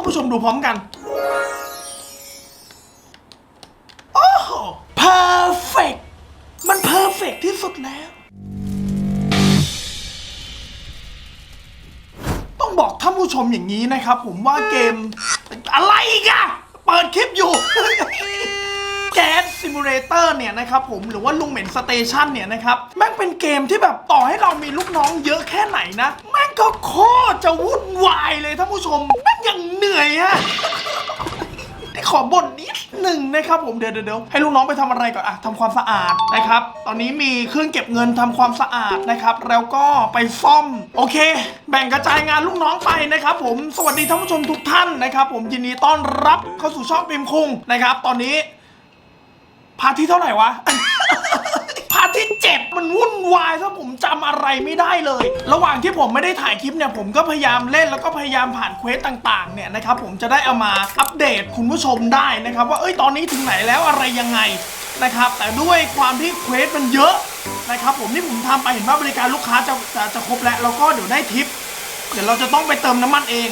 านผู้ชมดูพร้อมกัน โอ้โหเพอร์เฟกมันเพอร์เฟกที่สุดแล้ว ต้องบอกท่านผู้ชมอย่างนี้นะครับ ผมว่าเกมอะไรอีกอะเปิดคลิปอยู่ แก๊สซิมูเลเตอร์เนี่ยนะครับผมหรือว่าลุงเหม็นสเตชันเนี่ยนะครับแม่งเป็นเกมที่แบบต่อให้เรามีลูกน้องเยอะแค่ไหนนะ แม่งก็โคตรจะวุ่นวายเลยท่านผู้ชมแม่งยังเหนื่อยอะขอบ่นนิดหนึ่งนะครับผมเดี๋ยวเดี๋ยวเดี๋ยวให้ลูกน้องไปทำอะไรก่อนอะทำความสะอาดนะครับ ตอนนี้มีเครื่องเก็บเงินทำความสะอาดนะครับ แล้วก็ไปซ่อม โอเค แบ่งกระจายงานลูกน้องไปนะครับ ผมสวัสดีท่านผู้ชมทุกท่านนะครับ ผมยินดีต้อนรับเข้าสู่ช่องปิมคุงนะครับ ตอนนี้ พาร์ทที่เท่าไหร่วะ พาร์ทที่เจ็ดมันวุ่นวายถ้าผมจำอะไรไม่ได้เลย ระหว่างที่ผมไม่ได้ถ่ายคลิปเนี่ยผมก็พยายามเล่นแล้วก็พยายามผ่านเควสต่างๆเนี่ยนะครับผมจะได้เอามาอัปเดตคุณผู้ชมได้นะครับ ว่าเอ้ยตอนนี้ถึงไหนแล้วอะไรยังไงนะครับ แต่ด้วยความที่เควสมันเยอะนะครับผมที่ผมทำไปเห็นว่าบริการลูกค้าจะจะจะครบแล้วแล้วก็เดี๋ยวได้ทิป เดี๋ยวเราจะต้องไปเติมน้ำมันเอง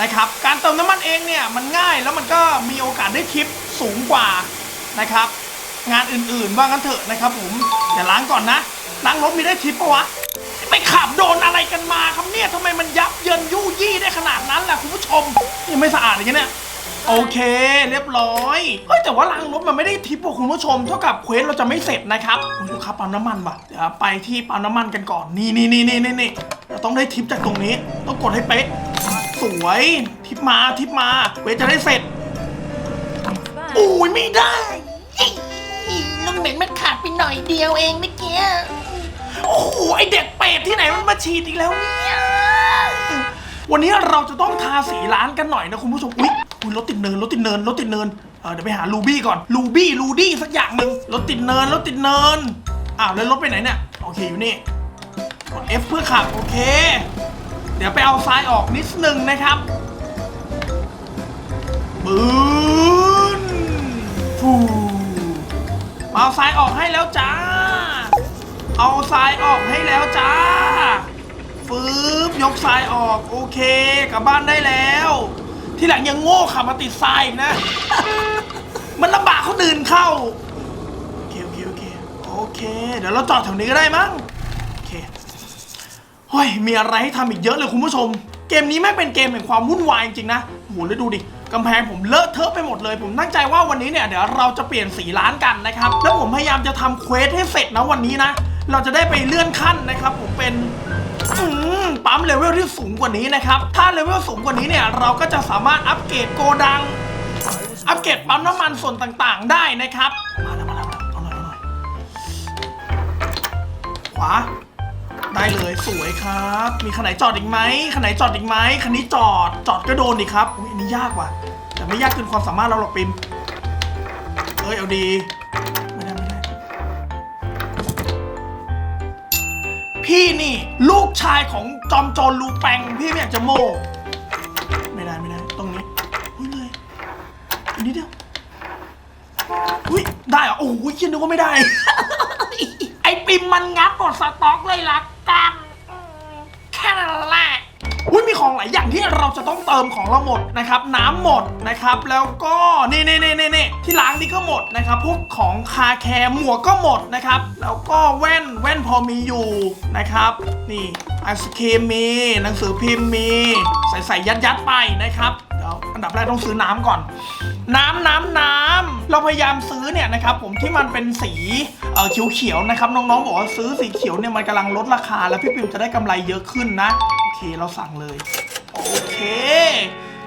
นะครับ การเติมน้ำมันเองเนี่ยมันง่ายแล้วมันก็มีโอกาสได้ทิปสูงกว่านะครับ งานอื่นๆว่างั้นเถอะนะครับผมเดี๋ยวล้างก่อนนะล้างรถมีได้ทิปปะวะไปขับโดนอะไรกันมาครับเนี่ยทำไมมันยับเยินยู่ยี่ได้ขนาดนั้นล่ะคุณผู้ชมยังไม่สะอาดเลยเนี่ยโอเค เรียบร้อยเฮ้ยแต่ว่าล้างรถมันไม่ได้ทิปว่ะคุณผู้ชมเท่ากับเควสเราจะไม่เสร็จนะครับโอ้ยลูกค้าปั๊มน้ำมันว่ะเดี๋ยวไปที่ปั๊มน้ำมันกันก่อนนี่นี่นี่นี่นี่นี่เราต้องได้ทิปจากตรงนี้ ต้องกดให้เป๊ะสวยทิปมาทิปมาเควสจะได้เสร็จโอ้ยไม่ได้ลุง เหม็นมันขาดไปหน่อยเดียวเองเมื่อกี้โอ้โหไอเด็กเป็ดที่ไหนมันมาฉีดอีกแล้วเนี่ยวันนี้เราจะต้องทาสีร้านกันหน่อยนะคุณผู้ชมอุ๊ยอุ๊ยรถติดเนินรถติดเนินรถติดเนินเออเดี๋ยวไปหาลูบี้ก่อนลูบี้ลูดี้สักอย่างหนึ่งรถติดเนินรถติดเนินอ้าวแล้วรถไปไหนเนี่ยโอเคอยู่นี่กด F เพื่อขับโอเค เดี๋ยวไปเอาซ้ายออกนิดนึงนะครับบืนฟู เอาซ้ายออกให้แล้วจ้า เอาทรายออกให้แล้วจ้าฟืบยกทรายออกโอเคกลับบ้านได้แล้ว ที่หลังยังโง่ขับมาติดทรายอีกนะ มันลำบากเขาดื่นเข้าโอเคโอเคโอเคโอเค เดี๋ยวเราจอดแถวนี้ก็ได้มั้งโอเคเฮ้ยมีอะไรให้ทำอีกเยอะเลยคุณผู้ชม เกมนี้แม่งเป็นเกมแห่งความวุ่นวายจริงๆนะโหแล้วดูดิ กำแพงผมเลอะเทอะไปหมดเลย ผมตั้งใจว่าวันนี้เนี่ยเดี๋ยวเราจะเปลี่ยนสีร้านกันนะครับ แล้วผมพยายามจะทำเควสให้เสร็จนะวันนี้นะ เราจะได้ไปเลื่อนขั้นนะครับผมเป็นปั๊มเลเวลที่สูงกว่านี้นะครับ ถ้าเลเวลสูงกว่านี้เนี่ยเราก็จะสามารถอัปเกรดโกดัง อัปเกรดปั๊มน้ำมันส่วนต่างๆ ได้นะครับ มาแล้วมาแล้วมาแล้วเอาหน่อยเอาหน่อยขวา ได้เลยสวยครับ มีคันไหนจอดอีกไหมคันไหนจอดอีกไหมคันนี้จอดจอดก็โดนดิครับอุ้ยอันนี้ยากว่ะ แต่ไม่ยากเกินความสามารถเราหรอกปิมเอ้ยเอาดีไม่ได้ไม่ได้พี่นี่ลูกชายของจอมโจรลูแปงพี่ไม่อยากจะโม่ไม่ได้ไม่ได้ตรงนี้อุ้ยเลยอันนี้เดียวอุ้ยได้เหรอโอ้ยคิดนึกว่าไม่ได้ ไอปิมมันงับหมดสต็อกเลยละกันอืมแค่นั้นแหละ อุ้ยมีของหลายอย่างที่เราจะต้องเติมของเราหมดนะครับ น้ำหมดนะครับ แล้วก็นี่นี่นี่นี่นี่ที่ล้างนี่ก็หมดนะครับ พวกของคาแคร์หมวกก็หมดนะครับ แล้วก็แว่นแว่นพอมีอยู่นะครับ นี่ไอศครีมมี หนังสือพิมพ์มี ใส่ใส่ยัดยัดๆไปนะครับ เดี๋ยวอันดับแรกต้องซื้อน้ำก่อน น้ำน้ำน้ำเราพยายามซื้อเนี่ยนะครับผมที่มันเป็นสีเอ่อเขียวๆนะครับน้องๆบอกว่าซื้อสีเขียวเนี่ยมันกำลังลดราคา แล้วพี่ปิวจะได้กำไรเยอะขึ้นนะ โอเคเราสั่งเลยโอเค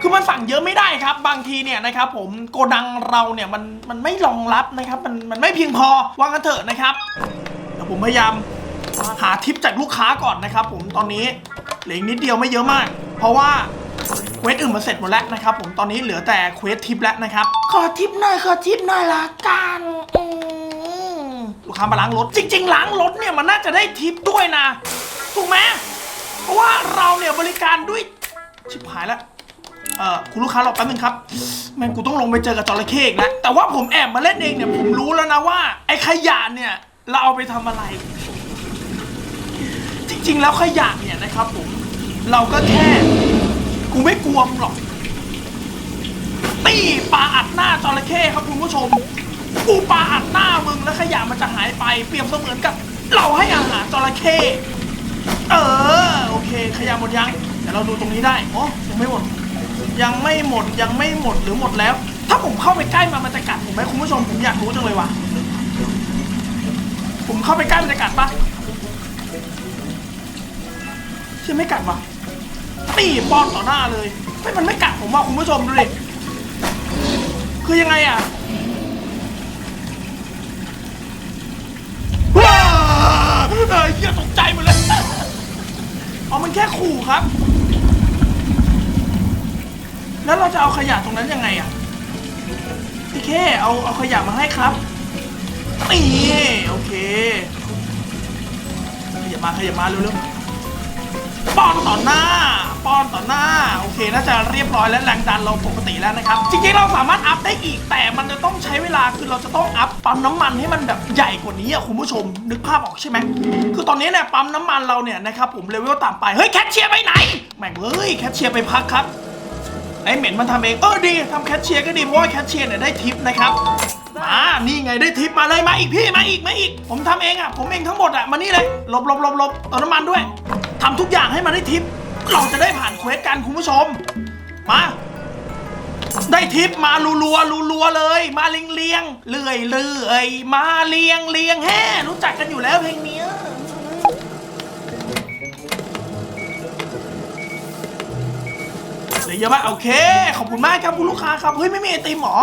คือมันสั่งเยอะไม่ได้ครับ บางทีเนี่ยนะครับผมโกดังเราเนี่ยมันมันไม่รองรับนะครับ มันมันไม่เพียงพอว่ากันเถอะนะครับเดี๋ยวผมพยายามหาทิปจากลูกค้าก่อนนะครับ ผมตอนนี้เหลืออีกนิดเดียวไม่เยอะมาก เพราะว่า ควสอื่นมาเสร็จหมดแล้วนะครับผมตอนนี้เหลือแต่เควสทิปแล้วนะครับขอทิปหน่อยขอทิปหน่อยละกันอืมลูกค้ามาล้างรถ จริง ๆ ล้างรถเนี่ยมันน่าจะได้ทิปด้วยนะ ถูกไหมเพราะว่าเราเนี่ยบริการด้วยชิบหายแล้วเออคุณลูกค้ารอแป๊บนึงครับแม่งกูต้องลงไปเจอกับจระเข้อีกแล้วแต่ว่าผมแอบมาเล่นเองเนี่ยผมรู้แล้วนะว่า ไอ้ขยะเนี่ยเราเอาไปทำอะไร จริงๆแล้วขยะเนี่ยนะครับผม เราก็แค่ กูไม่กลัวมึงหรอกตีปลาอัดหน้าจระเข้ครับคุณผู้ชม กูปลาอัดหน้ามึงแล้วขยะมันจะหายไปเปรียบเสมือนกับ เราให้อาหารจระเข้เออโอเค ขยะหมดยังเดี๋ยวเราดูตรงนี้ได้อ๋อยังไม่หมด ยังไม่หมดยังไม่หมดหรือหมดแล้ว ถ้าผมเข้าไปใกล้มันมันจะกัดผมไหมคุณผู้ชมผมอยากรู้จังเลยว่ะผมเข้าไปใกล้มันจะกัดปะเชื่อไม่กัดวะ ตีป้อนต่อหน้าเลยไม่มันไม่กัดผมว่าคุณผู้ชมดูดิคือยังไงอะว้าเฮ้ยเหี้ยตกใจหมดเลยเอ๋อมันแค่ขู่ครับ แล้วเราจะเอาขยะตรงนั้นยังไงอะพี่เคเอาเอาขยะมาให้ครับนี่โอเคขยับมาขยับมาเร็วๆป้อนต่อหน้า ป้อนต่อหน้า โอเค น่าจะเรียบร้อยแล้วแรงดันเราปกติแล้วนะครับ จริงๆ เราสามารถอัพได้อีก แต่มันจะต้องใช้เวลา คือเราจะต้องอัพปั๊มน้ำมันให้มันแบบใหญ่กว่านี้อะคุณผู้ชม นึกภาพออกใช่ไหม คือตอนนี้เนี่ยปั๊มน้ำมันเราเนี่ยนะครับผมเลเวลต่ำไป เฮ้ยแคชเชียร์ไปไหน แม่งเฮ้ยแคชเชียร์ไปพักครับไอ้เหม็นมันทำเอง เออดีทำแคชเชียร์ก็ดีเพราะว่าแคชเชียร์เนี่ยได้ทิปนะครับมานี่ไงได้ทิปมาเลยมาอีกพี่มาอีกมาอีก ผมทำเองอะผมเองทั้งหมดอะมานี่เลยหลบหลบหลบหลบเอาน้ำมันด้วยทำทุกอย่างให้มันได้ทิป เราจะได้ผ่านเควสกันคุณผู้ชม มา ได้ทิปมารัวๆรัวๆเลย มาเลียงเลียงเลื่อยเลื่อยมาเลียงเลียงแฮ่รู้จักกันอยู่แล้วเพลงเนี้ยเหลือเยอะมากโอเค ขอบคุณมากครับคุณลูกค้าครับ เฮ้ย ไม่มีไอติมหรอ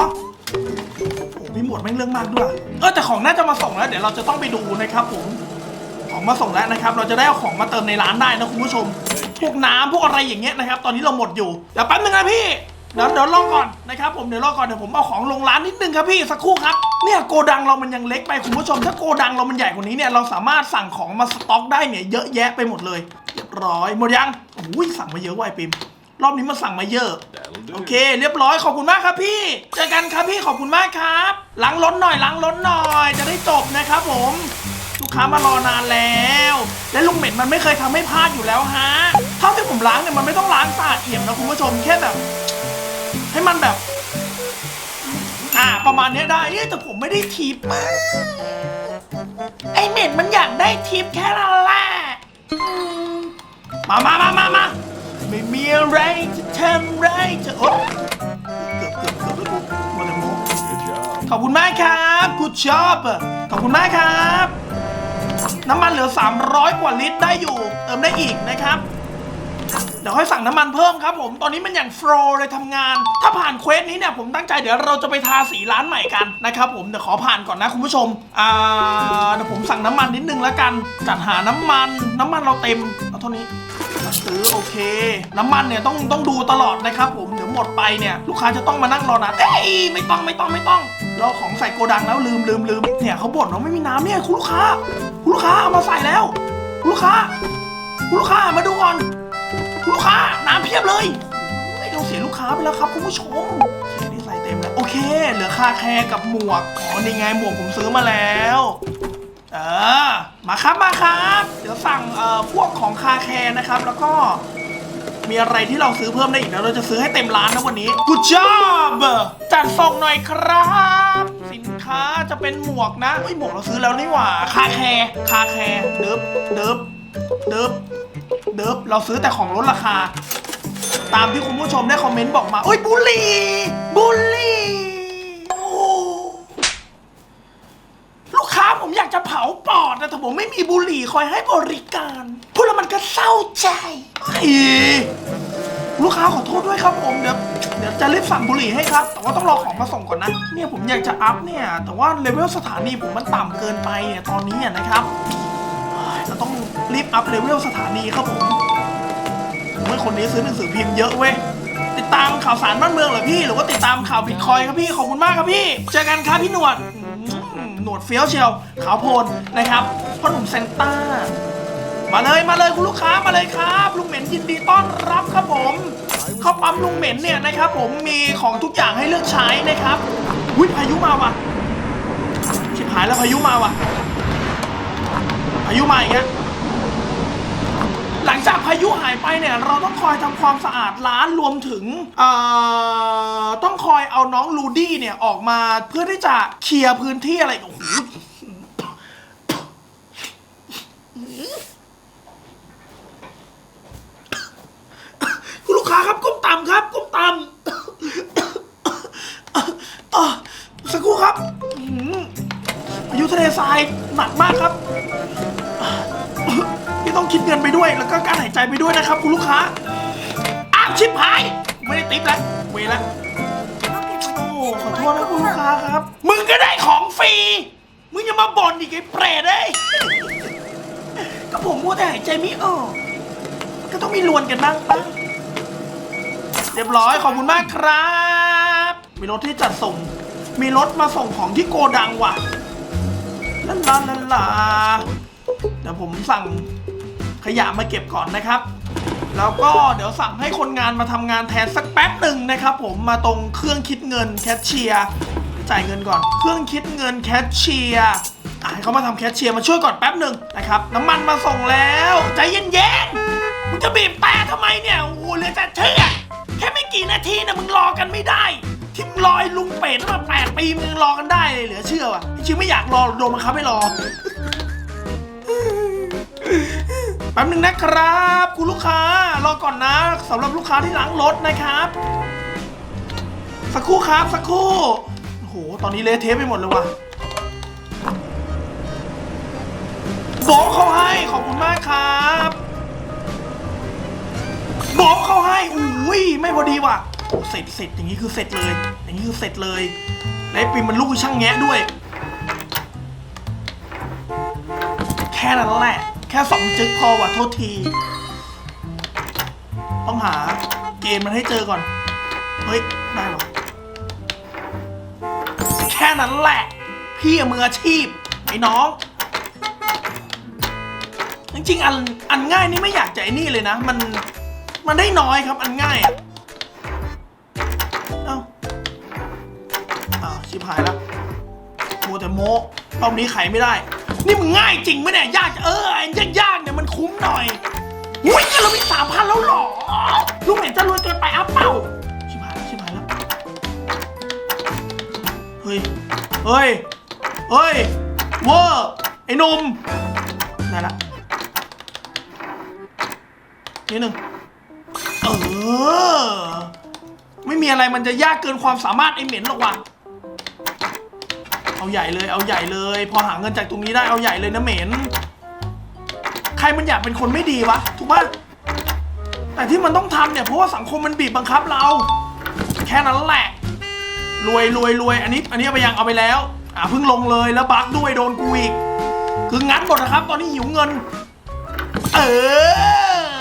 โอ้พี่หมวดแม่งเรื่องมากด้วย เออแต่ของน่าจะมาส่งแล้ว เดี๋ยวเราจะต้องไปดูนะครับผม ของมาส่งแล้วนะครับ เราจะได้เอาของมาเติมในร้านได้นะคุณผู้ชม พวกน้ำพวกอะไรอย่างเงี้ยนะครับ ตอนนี้เราหมดอยู่เดี๋ยวแป๊บนึงนะพี่ เดี๋ยวเดี๋ยวรอก่อนนะครับผมเดี๋ยวรอก่อนเดี๋ยวผมเอาของลงร้านนิดนึงครับพี่สักครู่ครับ เนี่ยโกดังเรามันยังเล็กไปคุณผู้ชม ถ้าโกดังเรามันใหญ่กว่านี้เนี่ยเราสามารถสั่งของมาสต็อกได้เนี่ยเยอะแยะไปหมดเลยเรียบร้อยหมดยังโอ้ยสั่งมาเยอะว่ะไอ้ปิมรอบนี้มาสั่งมาเยอะโอเค เรียบร้อยขอบคุณมากครับพี่ เจอกันครับพี่ขอบคุณมากครับล้างรถหน่อยล้างรถหน่อย จะได้จบนะครับผม ลูกค้ามารอนานแล้ว และลุงเหม็นมันไม่เคยทำให้พลาดอยู่แล้วฮะเท่าที่ผมล้างเนี่ยมันไม่ต้องล้างสะอาดเอี่ยมนะคุณผู้ชมแค่แบบ ให้มันแบบ อ่า ประมาณเนี้ยได้เอ้ยแต่ผมไม่ได้ทิปมาไอเหม็นมันอยากได้ทิปแค่นั้นแหละอืมมามามามามาไม่มีอะไรจะทำไรจะโอ๊ยเกือบเกือบเกือบแล้วกูมาแต่โมขอบคุณมากครับ กูชอบขอบคุณมากครับ น้ำมันเหลือ 300 กว่าลิตรได้อยู่ เติมได้อีกนะครับ เดี๋ยวค่อยสั่งน้ำมันเพิ่มครับผมตอนนี้มันอย่างโฟลว์เลยทำงาน ถ้าผ่านเควสนี้เนี่ยผมตั้งใจเดี๋ยวเราจะไปทาสีร้านใหม่กันนะครับผมเดี๋ยวขอผ่านก่อนนะคุณผู้ชมอ่าเดี๋ยวผมสั่งน้ำมันนิดนึงแล้วกันจัดหาน้ำมัน น้ำมันเราเต็มเอาเท่านี้ซื้อโอเค น้ำมันเนี่ยต้องต้องดูตลอดนะครับผมเดี๋ยวหมดไปเนี่ยลูกค้าจะต้องมานั่งรอนานเอ้ยไม่ต้องไม่ต้องไม่ต้อง เราเอของใส่โกดังแล้วลืมลืมลืมเนี่ยเขาบ่นว่าไม่มีน้ำเนี่ยคุณลูกค้า คุณลูกค้าเอามาใส่แล้ว คุณลูกค้า คุณลูกค้ามาดูก่อนลูกค้าน้ำเพียบเลยไม่เราเสียลูกค้าไปแล้วครับคุณผู้ชมโอเคนี่ใส่เต็มแล้วโอเค เหลือคาแคร์กับหมวกอ๋อนี่ไงหมวกผมซื้อมาแล้วเออมาครับมาครับ เดี๋ยวสั่งเอ่อพวกของคาแคร์นะครับ แล้วก็ มีอะไรที่เราซื้อเพิ่มได้อีกนะเราจะซื้อให้เต็มร้านนะวันนี้ Good job จัดส่งหน่อยครับ สินค้าจะเป็นหมวกนะเฮ้ยหมวกเราซื้อแล้วนี่หว่า คาแคร์คาแคร์เดิบเดิบเดิบเดิบเราซื้อแต่ของลดราคา ตามที่คุณผู้ชมได้คอมเมนต์บอกมาเอ้ยบุหรี่บุหรี่ลูกค้าผมอยากจะเผาปอดนะแต่ผมไม่มีบุหรี่คอยให้บริการ ก็เศร้าใจไอ้ลูกค้าขอโทษด้วยครับผมเดี๋ยวเดี๋ยวจะรีบสั่งบุหรี่ให้ครับ แต่ว่าต้องรอของมาส่งก่อนนะ เนี่ยผมอยากจะอัพเนี่ย แต่ว่าเลเวลสถานีผมมันต่ำเกินไปเนี่ยตอนนี้อะนะครับเฮ้ยเราต้องรีบอัพเลเวลสถานีครับผมเมื่อคนนี้ซื้อหนังสือพิมพ์เยอะเว้ย ติดตามข่าวสารบ้านเมืองเหรอพี่ หรือว่าติดตามข่าวบิตคอยครับพี่ ขอบคุณมากครับพี่ เจอกันครับพี่หนวดอืมหนวดเฟี้ยวเชียว ขาวโพลนนะครับพ่อหนุ่มเซนต้า มาเลยมาเลยคุณลูกค้ามาเลยครับ ลุงเหม็นยินดีต้อนรับครับผมเข้าปั๊มลุงเหม็นเนี่ยนะครับ ผมมีของทุกอย่างให้เลือกใช้นะครับอุ้ยพายุมาว่ะชิบหายแล้วพายุมาว่ะ พายุมาอีกแล้วหลังจากพายุหายไปเนี่ย เราต้องคอยทำความสะอาดร้านรวมถึงต้องคอยเอาน้องลูดี้เนี่ยออกมาเพื่อที่จะเคลียร์พื้นที่อะไรโอ้โห คุณลูกค้าครับก้มต่ำครับก้มต่ำสักครู่ครับอายุทะเลทรายหนักมากครับที่ต้องคิดเงินไปด้วย แล้วก็การหายใจไปด้วยนะครับ คุณลูกค้าอ้าวชิบหาย ไม่ได้ติปแล้วเวแล้วโอ้ขอโทษนะคุณลูกค้าครับ มึงก็ได้ของฟรีมึงอย่ามาบ่นอีกไอ้เปรตเอ้ยก็ผมมัวแต่หายใจไม่ออก ก็ต้องมีลวนกันบ้างปะ รียบร้อยขอบคุณมากครับ มีรถที่จัดส่ง มีรถมาส่งของที่โกดังว่ะลาลาลาลาเดี๋ยวผมสั่งขยะมาเก็บก่อนนะครับ แล้วก็เดี๋ยวสั่งให้คนงานมาทำงานแทนสักแป๊บหนึ่งนะครับ ผมมาตรงเครื่องคิดเงินแคชเชียร์จ่ายเงินก่อน เครื่องคิดเงินแคชเชียร์ให้เขามาทำแคชเชียร์มาช่วยก่อนแป๊บหนึ่งนะครับน้ำมันมาส่งแล้ว ใจเย็นๆมึงจะบีบแต่ทำไมเนี่ยโอ้โหเหลยจะเชื่อ กี่นาทีนะมึงรอกันไม่ได้ที่มึงรอไอ้ลุงเป็ดมาแปดปีมึงรอกันได้เลยเหลือเชื่อว่ะจริงๆไม่อยากรอโดนบังคับให้รอ แป๊บหนึ่งนะครับ คุณลูกค้ารอก่อนนะสำหรับลูกค้าที่ล้างรถนะครับ สักครู่ครับสักครู่โอ้โหตอนนี้เละเทะไปหมดเลยว่ะโบะเขาให้ขอบคุณมากครับ โบะเขาให้อุ้ยไม่พอดีว่ะโอ้เสร็จเสร็จอย่างนี้คือเสร็จเลย อย่างนี้คือเสร็จเลยและไอ้ปิมมันลูกช่างแงะด้วย แค่นั้นแหละ แค่สองจึกพอว่ะโทษที ต้องหาเกณฑ์มันให้เจอก่อน เฮ้ย ได้หรอ แค่นั้นแหละ พี่มืออาชีพ ไอ้น้องจริงๆอันอันง่ายนี่ไม่อยากจะไอ้นี่เลยนะ มัน มันได้น้อยครับ อันง่ายอะเอ้าอ้าวชิบหายแล้วโมวแต่โมรอบนี้ไขไม่ได้ นี่มึงง่ายจริงไหมเนี่ยยากเออไอ้ยากๆเนี่ยมันคุ้มหน่อยอุ้ยเรามีสามพันแล้วเหรอลูกเห็นจะรวยเกินไปอัพเปล่าชิบหายแล้วชิบหายแล้วเฮ้ยเฮ้ยเฮ้ยเวอร์ไอ้หนุ่มได้ละนิดหนึ่ง ออ ไม่มีอะไรมันจะยากเกินความสามารถไอ้เหม็นหรอกว่ะ เอาใหญ่เลย เอาใหญ่เลย พอหาเงินจากตรงนี้ได้เอาใหญ่เลยนะเหม็น ใครมันอยากเป็นคนไม่ดีวะ ถูกปะแต่ที่มันต้องทำเนี่ยเพราะว่าสังคมมันบีบบังคับเรา แค่นั้นแหละ รวยรวยรวยอันนี้ อันนี้เอาไปยังเอาไปแล้ว อ่าเพิ่งลงเลยแล้วบักด้วยโดนกูอีก คืองัดหมดนะครับ ตอนนี้หิวเงิน เอ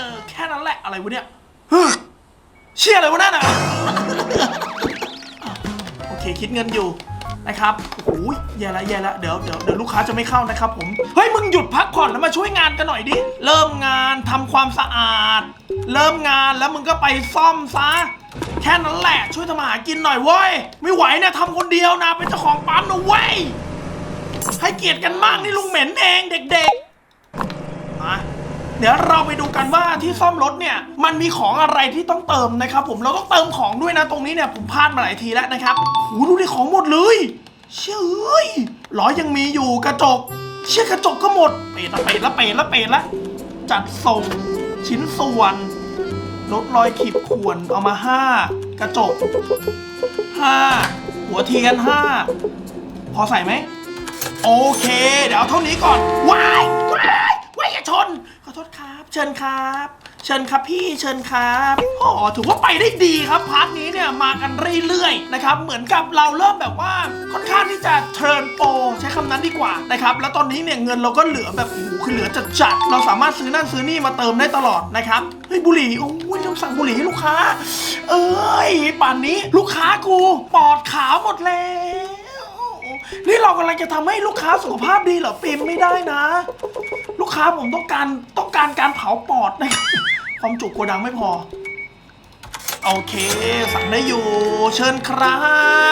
อ แค่นั้นแหละอะไรวะเนี่ย ฮึเชี่ยอะไรวะนั่นอะ โอเคคิดเงินอยู่นะครับโอ้ยแย่ละแย่ละเดี๋ยวเดี๋ยวเดี๋ยวลูกค้าจะไม่เข้านะครับผม เฮ้ยมึงหยุดพักผ่อนแล้วมาช่วยงานกันหน่อยดิ เริ่มงานทำความสะอาด เริ่มงานแล้วมึงก็ไปซ่อมซะ แค่นั้นแหละช่วยทำมาหากินหน่อยเว้ย ไม่ไหวเนี่ยทำคนเดียวนะเป็นเจ้าของปั๊มนะเว้ย ให้เกียรติกันบ้างนี่ลุงเหม็นเองเด็กๆ เดี๋ยวเราไปดูกันว่าที่ซ่อมรถเนี่ยมันมีของอะไรที่ต้องเติมนะครับผมเราต้องเติมของด้วยนะตรงนี้เนี่ยผมพลาดมาหลายทีแล้วนะครับโหดูดิของหมดเลยเชื่อเอ้ยล้อยังมีอยู่กระจก เชื่อกระจกก็หมดเปรตละเปรตละเปรตละเปรตละจัดส่งชิ้นส่วนลดรอยขีดข่วนเอามาห้ากระจกห้าหัวเทียนห้าพอใส่ไหม โอเค เดี๋ยวเท่านี้ก่อน ว้ายว้ายว้ายอย่าชน อโทษครับ เชิญครับ เชิญครับพี่เชิญครับอ๋อถือว่าไปได้ดีครับพาร์ทนี้เนี่ยมากันเรื่อยๆนะครับเหมือนกับเราเริ่มแบบว่าค่อนข้างที่จะเทิร์นโปรใช้คำนั้นดีกว่านะครับแล้วตอนนี้เนี่ยเงินเราก็เหลือแบบโอ้โหคือเหลือจัดจัดๆเราสามารถซื้อนั่นซื้อนี่มาเติมได้ตลอดนะครับเฮ้ยบุหรี่โอ้ยต้องสั่งบุหรี่ให้ลูกค้า เอ้ยป่านนี้ลูกค้ากูปอดขาวหมดแล้ว นี่เรากำลังจะทำให้ลูกค้าสุขภาพดีเหรอปิมไม่ได้นะ ลูกค้าผมต้องการต้องการการเผาปอดนะครับความจุโกดังไม่พอ โอเค สั่งได้อยู่ เชิญครั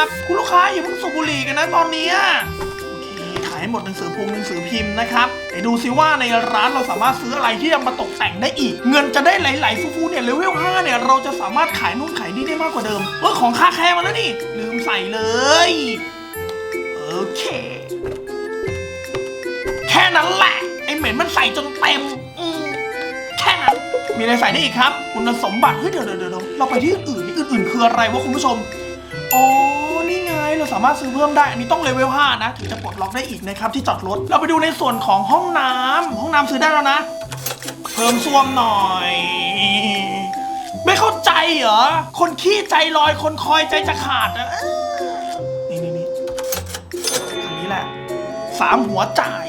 บ คุณลูกค้าอย่าเพิ่งสูบบุหรี่กันนะตอนนี้โอเคขายหมดหนังสือพงหนังสือพิมพ์นะครับไปดูซิว่าในร้านเราสามารถซื้ออะไรที่จะมาตกแต่งได้อีก เงินจะได้ไหลๆฟูๆเนี่ยเลเวล5เนี่ยเราจะสามารถขายนู่นขายนี่ได้มากกว่าเดิมเออของค่าแคร์มาแล้วนี่ ลืมใส่เลย อเค แค่นั้นแหละ ไอเหม็นมันใส่จนเต็มอืมแค่นั้น มีอะไรใส่ได้อีกครับ คุณสมบัติ เฮ้ยเดี๋ยวเดี๋ยวเดี๋ยวเราไปที่อื่นนี่อื่นๆ คืออะไรวะคุณผู้ชม อ๋อ นี่ไง เราสามารถซื้อเพิ่มได้ อันนี้ต้องเลเวล 5 นะ ถึงจะปลดล็อกได้อีกนะครับ ที่จอดรถ เราไปดูในส่วนของห้องน้ำห้องน้ำซื้อได้แล้วนะ เพิ่มซ่วมหน่อย ไม่เข้าใจเหรอ คนขี้ใจลอย คนคอยใจจะขาดอะเอ้อ สามหัวจ่าย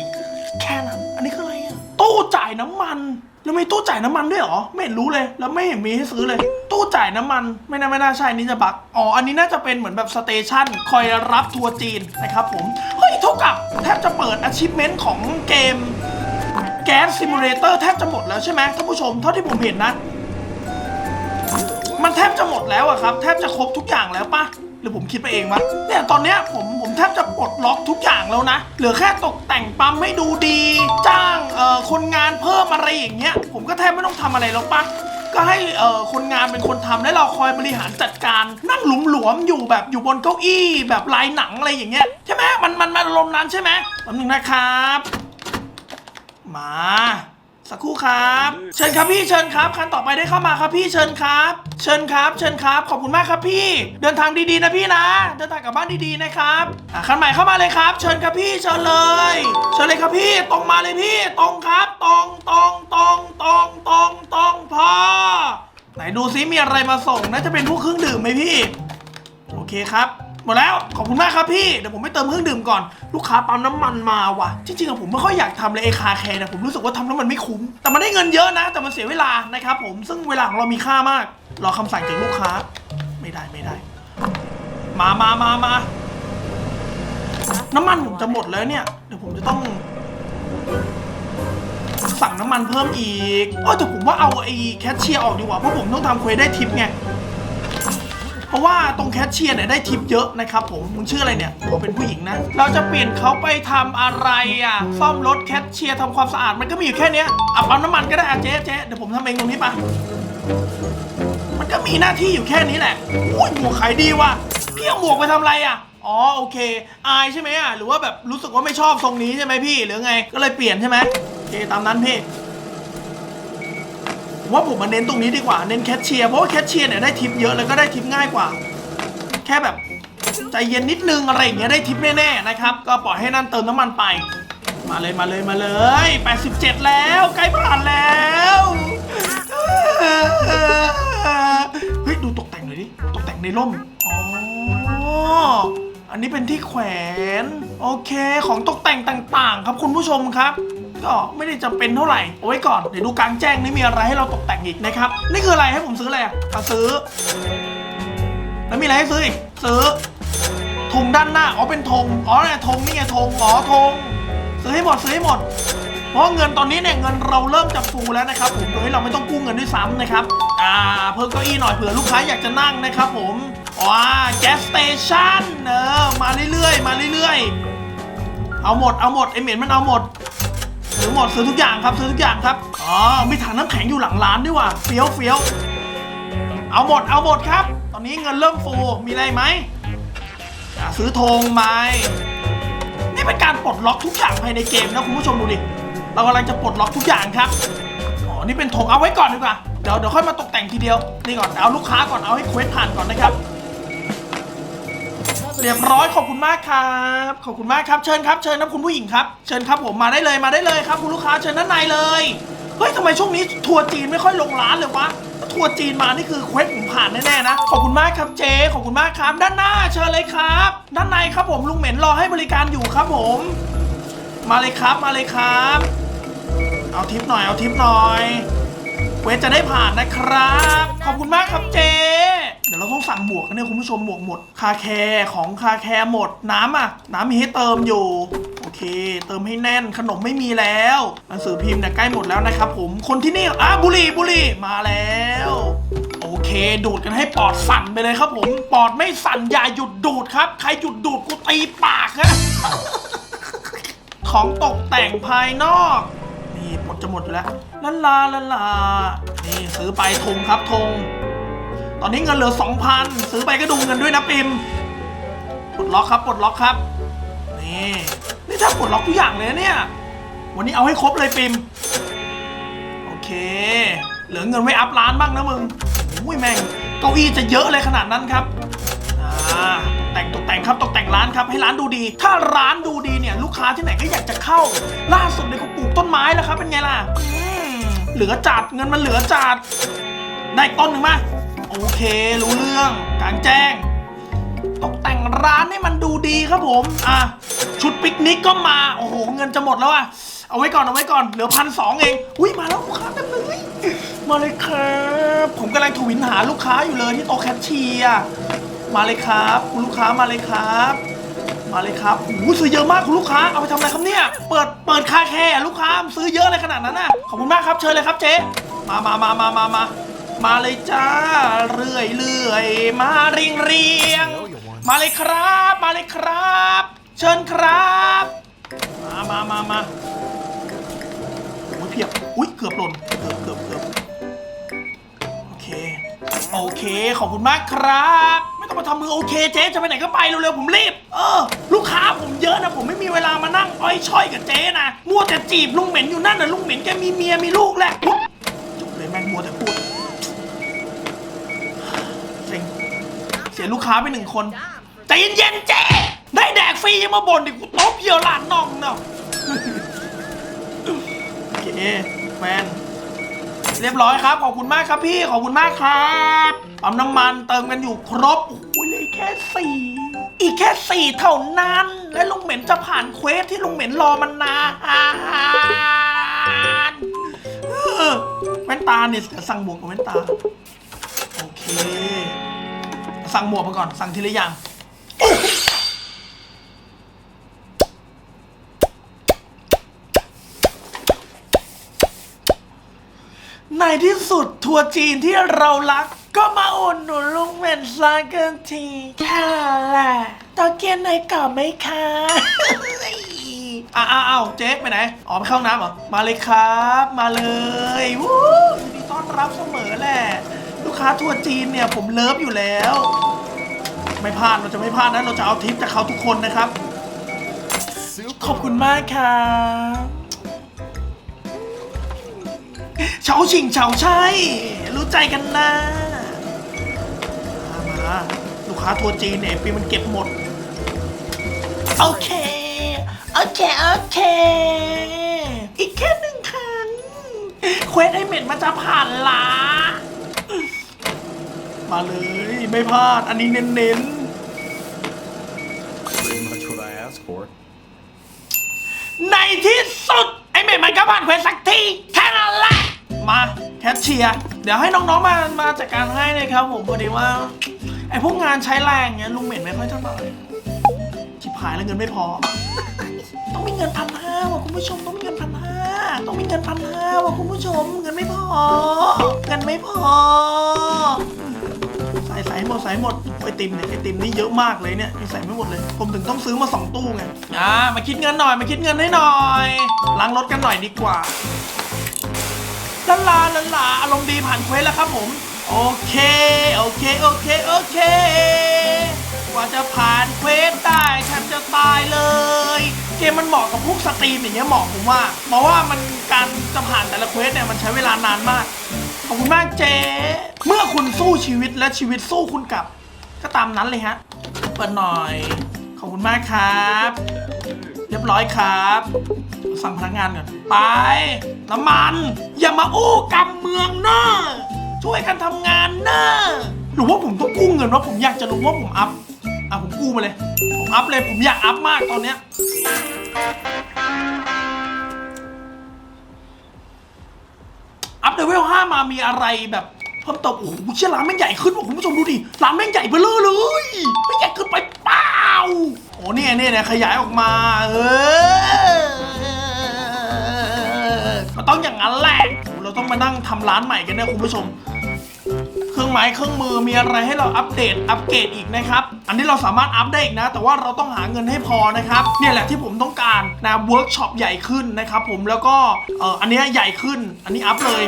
แค่นั้น อันนี้คืออะไรอะตู้จ่ายน้ำมัน แล้วมีตู้จ่ายน้ำมันด้วยเหรอ ไม่เห็นรู้เลย แล้วไม่เห็นมีให้ซื้อเลย ตู้จ่ายน้ำมัน ไม่น่าไม่น่าใช่นนี่จะบัก อ๋อ อันนี้น่าจะเป็นเหมือนแบบสเตชันคอยรับทัวร์จีนนะครับผม เฮ้ย เท่ากับแทบจะเปิด achievement ของเกมแก๊สซิมูเลเตอร์แทบจะหมดแล้วใช่ไหมท่านผู้ชม เท่าที่ผมเห็นนะ มันแทบจะหมดแล้วอะครับ แทบจะครบทุกอย่างแล้วปะ หรือผมคิดไปเองวะเนี่ยตอนเนี้ยผมผมแทบจะปลดล็อกทุกอย่างแล้วนะ เหลือแค่ตกแต่งปั๊มให้ดูดี จ้างเอ่อคนงานเพิ่มอะไรอย่างเงี้ย ผมก็แทบไม่ต้องทำอะไรแล้วปะก็ให้เอ่อคนงานเป็นคนทำแล้วเราคอยบริหารจัดการ นั่งหลุมหลวมๆอยู่แบบอยู่บนเก้าอี้แบบลายหนังอะไรอย่างเงี้ยใช่ไหมมันมันมันอารมณ์นั้นใช่ไหมแป๊บนึงนะครับ มา สักครู่ครับ เชิญครับพี่เชิญครับคันต่อไปได้เข้ามาครับพี่เชิญครับ เชิญครับเชิญครับขอบคุณมากครับพี่ เดินทางดีๆนะพี่นะ เดินทางกลับบ้านดีๆนะครับอะคันใหม่เข้ามาเลยครับ เชิญครับพี่เชิญเลย เชิญเลยครับพี่ตรงมาเลยพี่ตรงครับตรงตรงตรงตรงตรงตรงพอไหนดูซิมีอะไรมาส่งน่าจะเป็นพวกเครื่องดื่มไหมพี่ โอเคครับ หมดแล้วขอบคุณมากครับพี่เดี๋ยวผมไปเติมเครื่องดื่มก่อนลูกค้าปั๊มน้ำมันมาว่ะจริงๆอะผมไม่ค่อยอยากทำเลยไอ้คาแคร์นะผมรู้สึกว่าทำแล้วมันไม่คุ้ม แต่มันได้เงินเยอะนะ แต่มันเสียเวลานะครับผมซึ่งเวลาของเรามีค่ามาก รอคำสั่งจากลูกค้า ไม่ได้ไม่ได้ มามามามาน้ำมันผมจะหมดแล้วเนี่ย เดี๋ยวผมจะต้อง สั่งน้ำมันเพิ่มอีกเออแต่ผมว่าเอาไอ้แคชเชียร์ออกดีกว่าเพราะผมต้องทำเควสได้ทิปไง เพราะว่าตรงแคชเชียร์เนี่ยได้ทิปเยอะนะครับผมมึงชื่ออะไรเนี่ยผมเป็นผู้หญิงนะ เราจะเปลี่ยนเขาไปทำอะไรอะซ่อมรถแคชเชียร์ทำความสะอาดมันก็มีอยู่แค่เนี้ยอะปั๊มน้ำมันก็ได้อะเจ๊เจ๊เดี๋ยวผมทำเองตรงนี้ปะมันก็มีหน้าที่อยู่แค่นี้แหละอุ้ยหมวกขายดีว่ะพี่เอาหมวกไปทำอะไรอะอ๋อโอเค อายใช่ไหมอะหรือว่าแบบรู้สึกว่าไม่ชอบทรงนี้ใช่ไหมพี่ หรือไงก็เลยเปลี่ยนใช่ไหมโอเคตามนั้นพี่ ผมว่าผมมาเน้นตรงนี้ดีกว่า เน้นแคชเชียร์ เพราะว่าแคชเชียร์เนี่ยได้ทิปเยอะแล้วก็ได้ทิปง่ายกว่า แค่แบบใจเย็นนิดนึงอะไรอย่างเงี้ยได้ทิปแน่ๆนะครับ ก็ปล่อยให้นั่นเติมน้ำมันไป มาเลยมาเลยมาเลย 87 แล้วใกล้ผ่านแล้วเฮ้ยดูตกแต่งหน่อยดิ ตกแต่งในร่ม อ๋อ อันนี้เป็นที่แขวน โอเคของตกแต่งต่างๆ ครับคุณผู้ชมครับ ก็ไม่ได้จำเป็นเท่าไหร่เอาไว้ก่อนเดี๋ยวดูกลางแจ้งนี่มีอะไรให้เราตกแต่งอีกนะครับนี่คืออะไรให้ผมซื้ออะไรอะซื้อ แล้วมีอะไรให้ซื้ออีกซื้อธงด้านหน้าอ๋อเป็นธงอ๋อเนี่ยธงนี่ไงธงอ๋อธงซื้อให้หมดซื้อให้หมด เพราะเงินตอนนี้เนี่ยเงินเราเริ่มจะฟูแล้วนะครับผมโดยที่เราไม่ต้องกู้เงินด้วยซ้ำนะครับอ่าเพิ่มเก้าอี้หน่อยเผื่อลูกค้าอยากจะนั่งนะครับ ผมว้าแก๊สสเตชันเออมาเรื่อยๆมาเรื่อยๆเอาหมดเอาหมดไอเหม็นมันเอาหมด ซื้อหมดซื้อทุกอย่างครับซื้อทุกอย่างครับอ๋อมีถังน้ำแข็งอยู่หลังร้านด้วยว่ะเฟี้ยวเฟี้ยวเอาหมดเอาหมดครับ ตอนนี้เงินเริ่มฟูมีอะไรไหมอะซื้อธงไหมนี่เป็นการปลดล็อกทุกอย่างภายในเกมนะคุณผู้ชมดูดิเรากำลังจะปลดล็อกทุกอย่างครับอ๋อนี่เป็นธงเอาไว้ก่อนดีกว่าเดี๋ยวเดี๋ยวค่อยมาตกแต่งทีเดียวนี่ก่อนเอาลูกค้าก่อนเอาให้เควสผ่านก่อนนะครับ เรียบร้อยขอบคุณมากครับขอบคุณมากครับเชิญครับเชิญนะคุณผู้หญิงครับเชิญครับผมมาได้เลยมาได้เลยครับ คุณลูกค้าเชิญด้านในเลยเฮ้ยทำไมช่วงนี้ทัวร์จีนไม่ค่อยลงร้านเลยวะทัวร์จีนมานี่คือเควสผมผ่านแน่ๆนะ ขอบคุณมากครับเจ๊ขอบคุณมากครับ ด้านหน้าเชิญเลยครับ ด้านในครับผมลุงเหม็นรอให้บริการอยู่ครับผม มาเลยครับมาเลยครับ เอาทิปหน่อยเอาทิปหน่อย เควสจะได้ผ่านนะครับ ขอบคุณมากครับเจ เดี๋ยวเราต้องสั่งหมวกกันเนี่ยคุณผู้ชมหมวกหมด คาแคร์ของคาแคร์หมด น้ำอะ น้ำมีให้เติมอยู่ โอเค เติมให้แน่น ขนมไม่มีแล้วหนังสือพิมพ์เนี่ยใกล้หมดแล้วนะครับผม คนที่นี่อะบุหรี่บุหรี่มาแล้วโอเค ดูดกันให้ปอดสั่นไปเลยครับผม ปอดไม่สั่นอย่าหยุดดูดครับ ใครหยุดดูดกูตีปากฮะของตกแต่งภายนอก หมดจะหมดอยู่แล้วลาลาลาลานี่ซื้อไปธงครับธงตอนนี้เงินเหลือ 2,000 ซื้อไปก็ดูเงินด้วยนะปิมปลดล็อกครับปลดล็อกครับ นี่นี่ถ้าปลดล็อกทุกอย่างเลยเนี่ย วันนี้เอาให้ครบเลยปิมโอเค เหลือเงินไว้อัพร้านบ้างนะมึงอุ้ยแม่งเก้าอี้จะเยอะเลยขนาดนั้นครับอ่าตกแต่งตกแต่งครับตก ร้านครับให้ร้านดูดี ถ้าร้านดูดีเนี่ย ลูกค้าที่ไหนก็อยากจะเข้า ล่าสุดเนี่ยเขาปลูกต้นไม้แล้วครับเป็นไงล่ะอืมเหลือจัดเงินมันเหลือจัดได้อีกต้นหนึ่งมาโอเค รู้เรื่องกลางแจ้ง ตกแต่งร้านให้มันดูดีครับผม อะ ชุดปิกนิกก็มา โอ้โห เงินจะหมดแล้วอะเอาไว้ก่อน เอาไว้ก่อน เหลือพันสองเอง อุ้ยมาแล้วลูกค้าเต็มเลยมาเลยครับ ผมกำลังทวินหาลูกค้าอยู่เลยที่โต๊ะแคชเชียร์ มาเลยครับ คุณลูกค้ามาเลยครับ มาเลยครับโอ้ซื้อเยอะมากคุณลูกค้าเอาไปทำอะไรครับเนี่ย เปิดเปิดคาแคร์ลูกค้าซื้อเยอะอะไรขนาดนั้นน่ะขอบคุณมากครับเชิญเลยครับเจ๊มามามามามามามาเลยจ้าเรื่อยเรื่อยมาเรียงเรียงมาเลยครับ มาเลยครับ เชิญครับ มามามามาโอ้ยเพียบอุ้ยเกือบหล่นเกือบ โอเค ขอบคุณมากครับ ไม่ต้องมาทำมือโอเคเจ๊จะไปไหนก็ไปเร็วๆผมรีบ เออ ลูกค้าผมเยอะนะ ผมไม่มีเวลามานั่งอ้อยช่อยกับเจ๊นะ มัวแต่จีบลุงเหม็นอยู่นั่นนะลุงเหม็นแกมีเมียมีลูกแล้วอุ๊ยจบเลยแม่งมัวแต่พูดเซ็งเสียลูกค้าไปหนึ่งคนใจเย็นๆเจ๊ได้แดกฟรียังมาบ่นดิกูตบเยี่ยวหลานน้องเนาะโอเคแฟน เรียบร้อยครับ ขอบคุณมากครับพี่ ขอบคุณมากครับปั๊มน้ำมันเติมกันอยู่ครบ โอ้ยเลยแค่สี่อีกแค่สี่เท่านั้น และลุงเหม็นจะผ่านเควสที่ลุงเหม็นรอมันนานแว่นตาเนี่ยสั่งหมวกกับแว่นตา โอเค สั่งหมวกมาก่อน สั่งทีละอย่าง ในที่สุดทัวร์จีนที่เรารัก ก็มาอุดหนุนลุงเหม็นซาเกินทีแค่นั้นแหละตะเกียนในกล่องไหมคะอ้าวอ้าวอ้าวเจ๊ไปไหนอ๋อไปเข้าห้องน้ำเหรอ มาเลยครับ มาเลยวู้ยินดีต้อนรับเสมอแหละ ลูกค้าทัวร์จีนเนี่ยผมเลิฟอยู่แล้ว ไม่พลาดเราจะไม่พลาดนะเราจะเอาทิปจากเขาทุกคนนะครับ ขอบคุณมากครับ เฉาชิงเฉาใช่รู้ใจกันนะมามาลูกค้าทัวร์จีนเนี่ยปีมันเก็บหมด โอเค โอเค โอเค อีกแค่หนึ่งครั้ง เควสไอเหม็นมันจะผ่านละมาเลย ไม่พลาด อันนี้เน้น Pretty much what I asked for. ๆ ในที่สุด ไอเหม็นมันก็ผ่านเควสสักทีแค่นั้นแหละ มาแคชเชียร์เดี๋ยวให้น้องๆมามาจัดการให้เลยครับผมพอดีว่าไอพวกงานใช้แรงเงี้ยลุงเหม็นไม่ค่อยเท่าไหร่ชิบหายแล้วเงินไม่พอ ต้องมีเงินพันห้าว่ะคุณผู้ชมต้องมีเงินพันห้าต้องมีเงินพันห้าว่ะคุณผู้ชม เงินไม่พอ เงินไม่พอใส่ใส่หมดใส่หมดไอติมเนี่ยไอติมนี่เยอะมากเลยเนี่ยใส่ไม่หมดเลย ผมถึงต้องซื้อมาสองตู้ไงอ่ามาคิดเงินหน่อยมาคิดเงินให้หน่อยล้างรถกันหน่อยดีกว่า ลาลาลาลาอารมณ์ดีผ่านเควสแล้วครับผม โอเค โอเค โอเค โอเค กว่าจะผ่านเควสได้แทบจะตายเลย เกมมันเหมาะกับพวกสตรีมอย่างเงี้ยเหมาะผมว่า เพราะว่ามันการจะผ่านแต่ละเควสเนี่ยมันใช้เวลานานมาก ขอบคุณมากเจ๊ เมื่อคุณสู้ชีวิตและชีวิตสู้คุณกลับ ก็ตามนั้นเลยฮะ เปิดหน่อย ขอบคุณมากครับ เรียบร้อยครับ สั่งพนักงานก่อน ไป น้ำมัน อย่ามาอู้กำเมืองเนอะช่วยกันทำงานเนอะหรือว่าผมต้องกู้เงินว่าผมอยากจะรู้ว่าผมอัพ อะผมกู้มาเลย ผมอัพเลย ผมอยากอัพมากตอนเนี้ย อัพเลเวล5มามีอะไรแบบเพิ่มเติมโอ้โหเชี่ยร้านแม่งใหญ่ขึ้นว่ะคุณผู้ชมดูดิ ร้านแม่งใหญ่เบ้อเร่อเลยไม่ใหญ่เกินไปเปล่า โอ้เนี่ยเนี่ยเนี่ยขยายออกมา เออ มันต้องอย่างนั้นแหละโอ้เราต้องมานั่งทำร้านใหม่กันเนี่ยคุณผู้ชม เครื่องไม้เครื่องมือมีอะไรให้เราอัปเดตอัปเกรดอีกนะครับ อันนี้เราสามารถอัพได้อีกนะ แต่ว่าเราต้องหาเงินให้พอนะครับ เนี่ยแหละที่ผมต้องการนะเวิร์กช็อปใหญ่ขึ้นนะครับผมแล้วก็เอ่ออันเนี้ยใหญ่ขึ้น อันนี้อัพเลย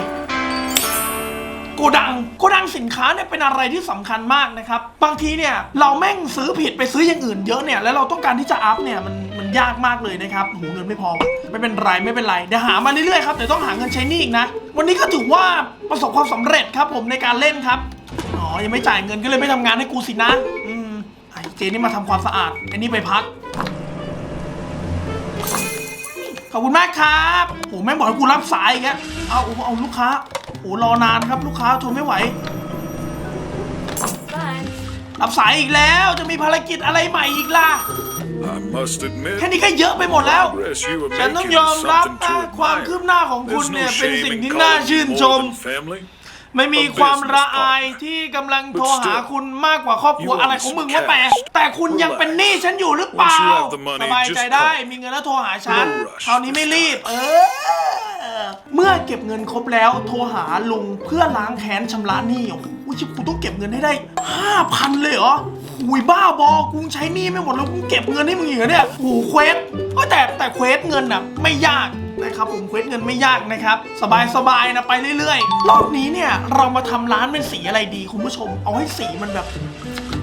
กดังโกดังสินค้าเนี่ยเป็นอะไรที่สำคัญมากนะครับบางทีเนี่ยเราแม่งซื้อผิดไปซื้ออย่างอื่นเยอะเนี่ยแล้วเราต้องการที่จะอัพเนี่ยมันมันยากมากเลยนะครับโหเงินไม่พอไม่เป็นไรไม่เป็นไรเดี๋ยวหามาเรื่อยๆครับเดี๋ยวต้องหาเงินใช้หนี้อีกนะ วันนี้ก็ถือว่าประสบความสำเร็จครับผมในการเล่นครับอ๋อยังไม่จ่ายเงินก็เลยไม่ทำงานให้กูสินะอืมไอ้เจนี่มาทำความสะอาดไอ้นี่ไปพักขอบคุณมากครับโอ้แม่งบอกให้กูรับสายอีกแล้วเอาเอาลูกค้า โอ้รอนานครับลูกค้าทนไม่ไหว รับสายอีกแล้วจะมีภารกิจอะไรใหม่อีกล่ะ I must admit, แค่นี้ก็เยอะไปหมดแล้ว progress you are ฉันต้อง making ยอม is รับ something นะ to ความคืบ admire. หน้าของคุณ There's เนี่ย no เป็น shame สิ่ง in ที่น่า calling ชื่น you ช more ม than family. ไม่มีความละอายที่กำลังโทรหาคุณมากกว่าครอบครัว You are อะไรของมึงวะแปะ miscast. แต่คุณยังเป็นหนี้ฉันอยู่หรือเปล่า Once you have the money, สบายใจ just ได้ call. มีเงินแล้วโทรหาฉัน No rush. คราวนี้ไม่รีบ เออ เมื่อเก็บเงินครบแล้วโทรหาลุงเพื่อล้างแค้นชำระหนี้โอ้โหชิบกูต้องเก็บเงินให้ได้ห้าพันเลยเหรอหุยบ้าบอกุงใช้หนี้ไม่หมดแล้วกูเก็บเงินให้มึงอีกเหรอเนี่ยโอ้โหเควสเอ้ยแต่แต่เควสเงินน่ะไม่ยากนะครับผมเควสเงินไม่ยากนะครับ สบายสบายนะไปเรื่อยๆ รอบนี้เนี่ยเรามาทำร้านเป็นสีอะไรดีคุณผู้ชม เอาให้สีมันแบบ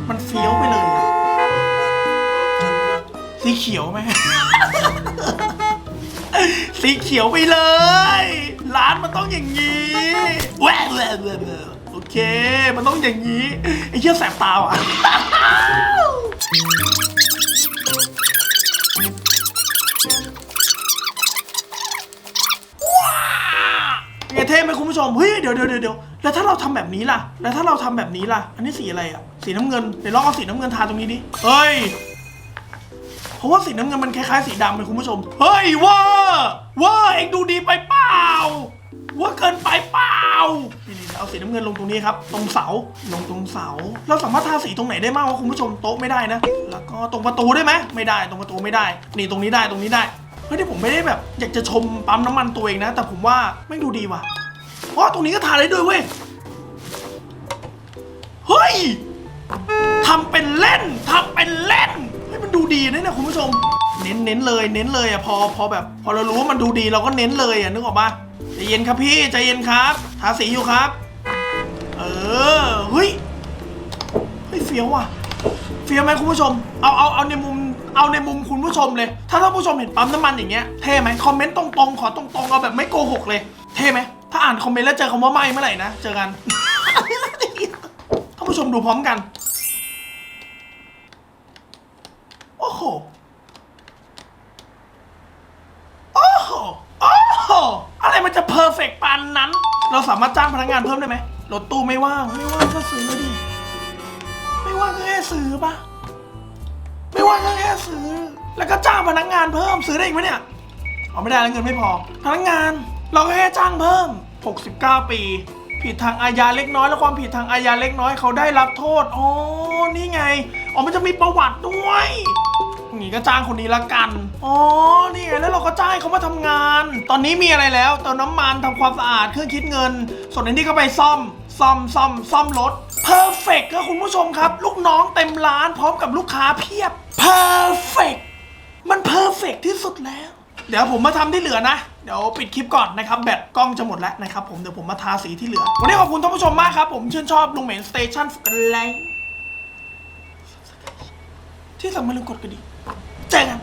มันเฟี้ยวไปเลยอะสีเขียวไหม สีเขียวไปเลย ร้านมันต้องอย่างนี้แหวะแหวะแหวะแหวโอเค มันต้องอย่างนี้ไอ้เชี่ยแสบตาว่ะว้าไงเท่ไหมคุณผู้ชม เฮ้ย เดี๋ยวเดี๋ยวเดี๋ยวแล้วถ้าเราทำแบบนี้ล่ะ แล้วถ้าเราทำแบบนี้ล่ะ อันนี้สีอะไรอะ สีน้ำเงิน เดี๋ยวลองเอาสีน้ำเงินทาตรงนี้ดิ เฮ้ย เพราะว่าสีน้ำเงินมันคล้ายๆสีดำเลยคุณผู้ชม เฮ้ยเว่าเว่าเองดูดีไปเปล่าเว่าเกินไปเปล่านี่ๆเอาสีน้ำเงินลงตรงนี้ครับ ตรงเสาลงตรงเสา เราสามารถทาสีตรงไหนได้บ้างวะคุณผู้ชมโต๊ะไม่ได้นะ แล้วก็ตรงประตูได้ไหมไม่ได้ตรงประตูไม่ได้ นี่ตรงนี้ได้ตรงนี้ได้เฮ้ยที่ผมไม่ได้แบบ อยากจะชมปั๊มน้ำมันตัวเองนะ แต่ผมว่าไม่งดูดีว่ะเพราะว่าตรงนี้ก็ทาได้ด้วยเว้ยเฮ้ยทำเป็นเล่นทำเป็นเล่น ดีนะเนี่ยคุณผู้ชม เน้นเน้นเลยเน้นเลยอะพอพอแบบ พอเรารู้ว่ามันดูดีเราก็เน้นเลยอะนึกออกปะใจเย็นครับพี่ใจเย็นครับทาสีอยู่ครับ เออเฮ้ยเฮ้ยเฟี้ยวว่ะเฟี้ยวไหมคุณผู้ชมเอาเอาเอาในมุมเอาในมุมคุณผู้ชมเลย ถ้าท่านผู้ชมเห็นปั๊มน้ำมันอย่างเงี้ยเท่ไหมคอมเมนต์ตรงๆขอตรงๆเอาแบบไม่โกหกเลยเท่ไหมถ้าอ่านคอมเมนต์แล้วเจอคำว่าไม่เมื่อไหร่นะเจอกันท่านผู้ชมดูพร้อมกัน โอ้โห โอ้โห โอ้โห อะไรมันจะเพอร์เฟกปานนั้น เราสามารถจ้างพนักงานเพิ่มได้ไหมรถตู้ไม่ว่าง ไม่ว่างก็ซื้อดิ ไม่ว่างก็แค่ซื้อปะไม่ว่างก็แค่ซื้อ แล้วก็จ้างพนักงานเพิ่มซื้อได้อีกไหมเนี่ยเอาไม่ได้แล้วเงินไม่พอ พนักงาน เราก็แค่จ้างเพิ่ม 69 ปี ผิดทางอาญาเล็กน้อย และความผิดทางอาญาเล็กน้อยเขาได้รับโทษ อ๋อ นี่ไง อ๋อมันจะมีประวัติด้วยนี่ก็จ้างคนนี้ละกัน อ๋อ นี่ไงแล้วเราก็จ้างให้เขามาทำงาน ตอนนี้มีอะไรแล้ว เติมน้ำมันทำความสะอาด เครื่องคิดเงิน ส่วนอันนี้ก็ไปซ่อม ซ่อม ซ่อม ซ่อมรถ เพอร์เฟกต์ครับคุณผู้ชมครับ ลูกน้องเต็มร้านพร้อมกับลูกค้าเพียบ เพอร์เฟกมันเพอร์เฟกที่สุดแล้ว เดี๋ยวผมมาทำที่เหลือนะ เดี๋ยวปิดคลิปก่อนนะครับ แบตกล้องจะหมดแล้วนะครับผม เดี๋ยวผมมาทาสีที่เหลือ วันนี้ขอบคุณท่านผู้ชมมากครับ ผมชื่นชอบลุงเหม็นสเตชันฝึกอะไร ที่สำคัญลืมกดกระดิ่งเจอกัน